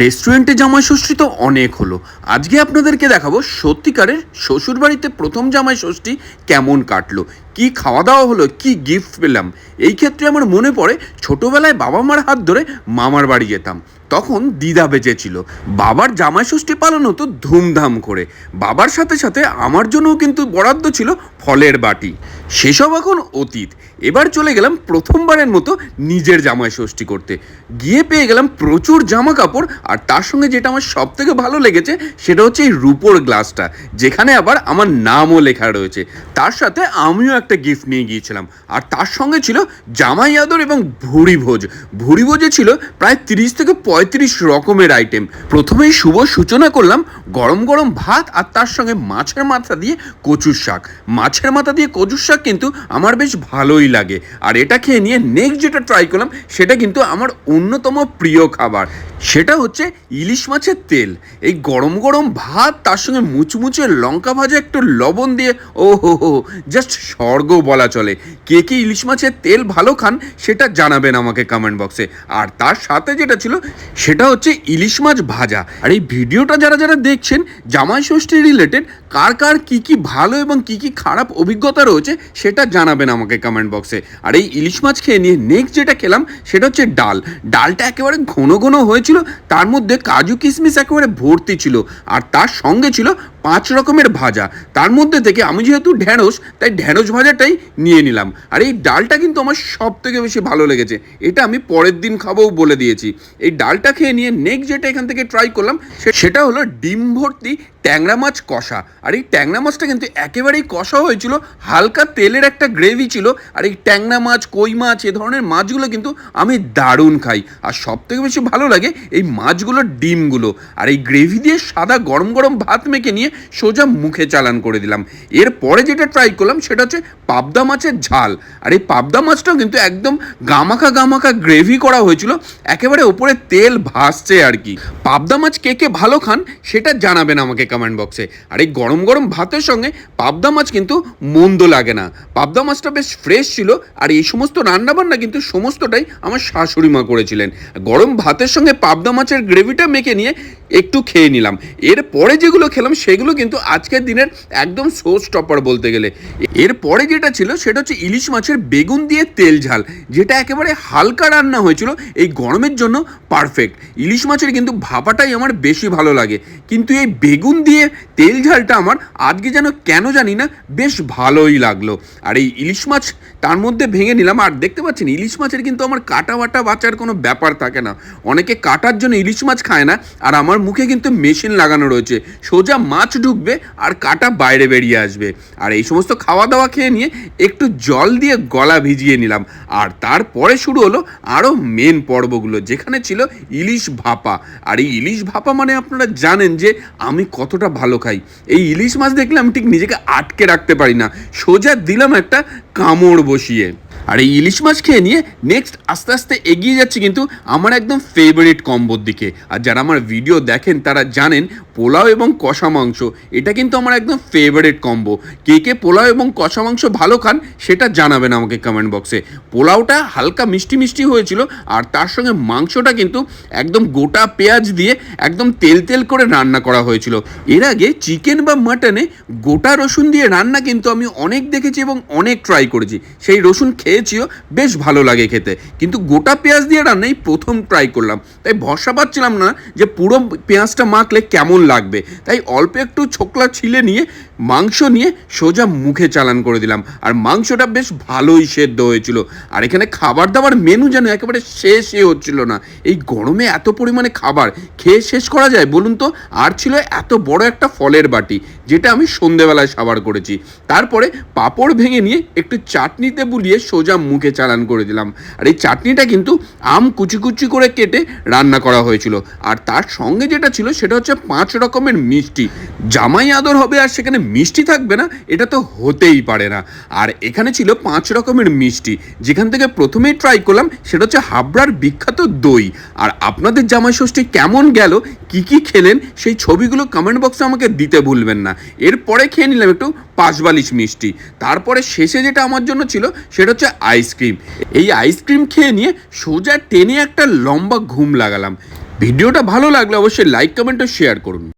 রেস্টুরেন্টে জামাই ষষ্ঠী তো অনেক হলো। আজকে আপনাদেরকে দেখাবো সত্যিকারের শ্বশুরবাড়িতে প্রথম জামাই ষষ্ঠী কেমন কাটলো, কি খাওয়া দাওয়া হলো, কি গিফট পেলাম। এই ক্ষেত্রে আমার মনে পড়ে ছোটোবেলায় বাবা মার হাত ধরে মামার বাড়ি যেতাম। তখন দিদা বেঁচে ছিল বাবার জামাই ষষ্ঠী পালন হতো ধুমধাম করে। বাবার সাথে সাথে আমার জন্যও কিন্তু বরাদ্দ ছিল ফলের বাটি। সেসব এখন অতীত। এবার চলে গেলাম প্রথমবারের মতো নিজের জামাই ষষ্ঠী করতে। গিয়ে পেয়ে গেলাম প্রচুর জামা কাপড় আর তার সঙ্গে যেটা আমার সব থেকে ভালো লেগেছে সেটা হচ্ছে এই রুপোর গ্লাসটা, যেখানে আবার আমার নামও লেখা রয়েছে। তার সাথে আমিও একটা গিফট নিয়ে গিয়েছিলাম। আর তার সঙ্গে ছিল জামাই আদর এবং ভুড়ি ভোজ। ভুড়ি ভোজে ছিল প্রায় তিরিশ থেকে পঁয়ত্রিশ রকমের আইটেম প্রথমেই শুভ সূচনা করলাম গরম গরম ভাত আর তার সঙ্গে মাছের মাথা দিয়ে কচুর শাক। মাছের মাথা দিয়ে কচুর শাক কিন্তু আমার বেশ ভালোই লাগে। আর এটা খেয়ে নিয়ে নেক্সট যেটা ট্রাই করলাম, সেটা কিন্তু আমার অন্যতম প্রিয় খাবার। সেটা হচ্ছে ইলিশ মাছের তেল। এই গরম গরম ভাত, তার সঙ্গে মুচমুচে লঙ্কা ভাজা, একটু লবণ দিয়ে ও হো হো জাস্ট স্বর্গ বলা চলে। কে কে ইলিশ মাছের তেল ভালো খান, সেটা জানাবেন আমাকে কমেন্ট বক্সে আর তার সাথে যেটা ছিল, সেটা হচ্ছে ইলিশ মাছ ভাজা। আর এই ভিডিওটা যারা যারা দেখছেন, জামাই ষষ্ঠী রিলেটেড কার কার কি কি ভালো এবং কি কি খারাপ অভিজ্ঞতা রয়েছে, সেটা জানাবেন আমাকে কমেন্ট বক্সে আর এই ইলিশ মাছ খেয়ে নিয়ে নেক্সট যেটা খেলাম, সেটা হচ্ছে ডাল। ডালটা একেবারে ঘন ঘন হয়েছিল তার মধ্যে কাজু কিশমিশ একেবারে ভর্তি ছিল আর তার সঙ্গে ছিল পাঁচ রকমের ভাজা। তার মধ্যে থেকে আমি যেহেতু ঢ্যাঁড়স, তাই ঢ্যাঁড়স ভাজাটাই নিয়ে নিলাম। আর এই ডালটা কিন্তু আমার সব থেকে বেশি ভালো লেগেছে। এটা আমি পরের দিন খাব বলে দিয়েছি। এই ডালটা খেয়ে নিয়ে নেক্সট যেটা এখান থেকে ট্রাই করলাম সেটা হলো ডিম ভর্তি ট্যাংরা মাছ কষা। আর এই ট্যাংরা মাছটা কিন্তু একেবারেই কষা হয়েছিল, হালকা তেলের একটা গ্রেভি ছিল। আর এই ট্যাংরা মাছ, কই মাছ, এ ধরনের মাছগুলো কিন্তু আমি দারুণ খাই। আর সব থেকে বেশি ভালো লাগে এই মাছগুলোর ডিমগুলো। আর এই গ্রেভি দিয়ে সাদা গরম গরম ভাত মেখে নিয়ে সোজা মুখে চালান করে দিলাম। এরপরে যেটা ট্রাই করলাম সেটা হচ্ছে পাবদা মাছের ঝাল। আর এই পাবদা মাছটাও কিন্তু একদম গামাখা গামাখা গ্রেভি করা হয়েছিল। একেবারে ওপরে তেল ভাসছে আর কি। পাবদা মাছ কে কে ভালো খান সেটা জানাবেন আমাকে কমেন্ট বক্সে আর এই গরম গরম ভাতের সঙ্গে পাবদা মাছ কিন্তু মন্দ লাগে না। পাবদা মাছটা বেশ ফ্রেশ ছিল আর এই সমস্ত রান্নাবান্না কিন্তু সমস্তটাই আমার শাশুড়ি মা করেছিলেন। গরম ভাতের সঙ্গে পাবদা মাছের গ্রেভিটা মেখে নিয়ে একটু খেয়ে নিলাম। এরপরে যেগুলো খেলাম, সেগুলো কিন্তু আজকের দিনের একদম শো স্টপার বলতে গেলে। এরপরে যেটা ছিল, সেটা হচ্ছে ইলিশ মাছের বেগুন দিয়ে তেল ঝাল, যেটা একেবারে হালকা রান্না হয়েছিল, এই গরমের জন্য পারফেক্ট ইলিশ মাছের কিন্তু ভাপাটাই আমার বেশি ভালো লাগে। কিন্তু এই বেগুন দিয়ে তেল ঝালটা আমার আজকে যেন কেন জানি না, বেশ ভালোই লাগল। আর এই ইলিশ মাছ তার মধ্যে ভেঙে নিলাম। আর দেখতে পাচ্ছেন, ইলিশ মাছের কিন্তু আমার কাটা বাটা বাঁচার কোনো ব্যাপার থাকে না। অনেকে কাটার জন্য ইলিশ মাছ খায় না। আর আমার মুখে কিন্তু মেশিন লাগানো রয়েছে। সোজা মাছ ঢুকবে আর কাটা বাইরে বেরিয়ে আসবে। আর এই সমস্ত খাওয়া দাওয়া খেয়ে নিয়ে একটু জল দিয়ে গলা ভিজিয়ে নিলাম। আর তারপরে শুরু হলো আরও মেন পর্বগুলো, যেখানে ছিল ইলিশ ভাপা। আর এই ইলিশ ভাপা মানে আপনারা জানেন যে আমি কতটা ভালো খাই। এই ইলিশ মাছ দেখলে আমি ঠিক নিজেকে আটকে রাখতে পারি না। সোজা দিলাম একটা কামড় বসিয়ে। আর এই ইলিশ মাছ খেয়ে নিয়ে নেক্সট আস্তে আস্তে এগিয়ে যাচ্ছে কিন্তু আমার একদম ফেভারিট কম্বোর দিকে। আর যারা আমার ভিডিও দেখেন তারা জানেন পোলাও এবং কষা মাংস। এটা কিন্তু আমার একদম ফেভারিট কম্বো কে কে পোলাও এবং কষা মাংস ভালো খান, সেটা জানাবেন আমাকে কমেন্ট বক্সে পোলাওটা হালকা মিষ্টি মিষ্টি হয়েছিল, আর তার সঙ্গে মাংসটা কিন্তু একদম গোটা পেঁয়াজ দিয়ে একদম তেল তেল করে রান্না করা হয়েছিল। এর আগে চিকেন বা মাটনে গোটা রসুন দিয়ে রান্না কিন্তু আমি অনেক দেখেছি এবং অনেক ট্রাই করেছি। সেই রসুন খেয়েছিও, বেশ ভালো লাগে খেতে। কিন্তু গোটা পেঁয়াজ দিয়ে রান্নাই প্রথম ট্রাই করলাম। তাই ভরসা পাচ্ছিলাম না যে পুরো পেঁয়াজটা মাখলে কেমন লাগবে। তাই অল্প একটু ছোকলা ছিলে নিয়ে, মাংস নিয়ে সোজা মুখে চালান করে দিলাম। আর মাংসটা বেশ ভালোই সেদ্ধ হয়েছিল। আর এখানে খাবার দাবার মেনু যেন একেবারে শেষই হচ্ছিল না। এই গরমে এত পরিমাণে খাবার খেয়ে শেষ করা যায় বলুন তো? আর ছিল এত বড় একটা ফলের বাটি, যেটা আমি সন্ধেবেলায় সাবার করেছি। তারপরে পাঁপড় ভেঙে নিয়ে একটু চাটনিতে বুলিয়ে সোজা মুখে চালান করে দিলাম। আর এই চাটনিটা কিন্তু আম কুচি কুচি করে কেটে রান্না করা হয়েছিল। আর তার সঙ্গে যেটা ছিল সেটা হচ্ছে পাঁচ রকমের মিষ্টি। জামাই আদর হবে আর সেখানে মিষ্টি থাকবে না, এটা তো হতেই পারে না। আর এখানে ছিল পাঁচ রকমের মিষ্টি। যেখান থেকে প্রথমেই ট্রাই করলাম, সেটা হচ্ছে হাবড়ার বিখ্যাত দই। আর আপনাদের জামাই ষষ্ঠী কেমন গেল, কি কি খেলেন, সেই ছবিগুলো কমেন্ট বক্সে আমাকে দিতে ভুলবেন না। এরপরে খেয়ে নিলাম একটু পাঁচবালিশ মিষ্টি। তারপরে শেষে যেটা আমার জন্য ছিল, সেটা হচ্ছে আইসক্রিম এই আইসক্রিম খেয়ে নিয়ে সোজা টেনে একটা লম্বা ঘুম লাগালাম। ভিডিওটা ভালো লাগলে অবশ্যই লাইক কমেন্ট ও শেয়ার করুন।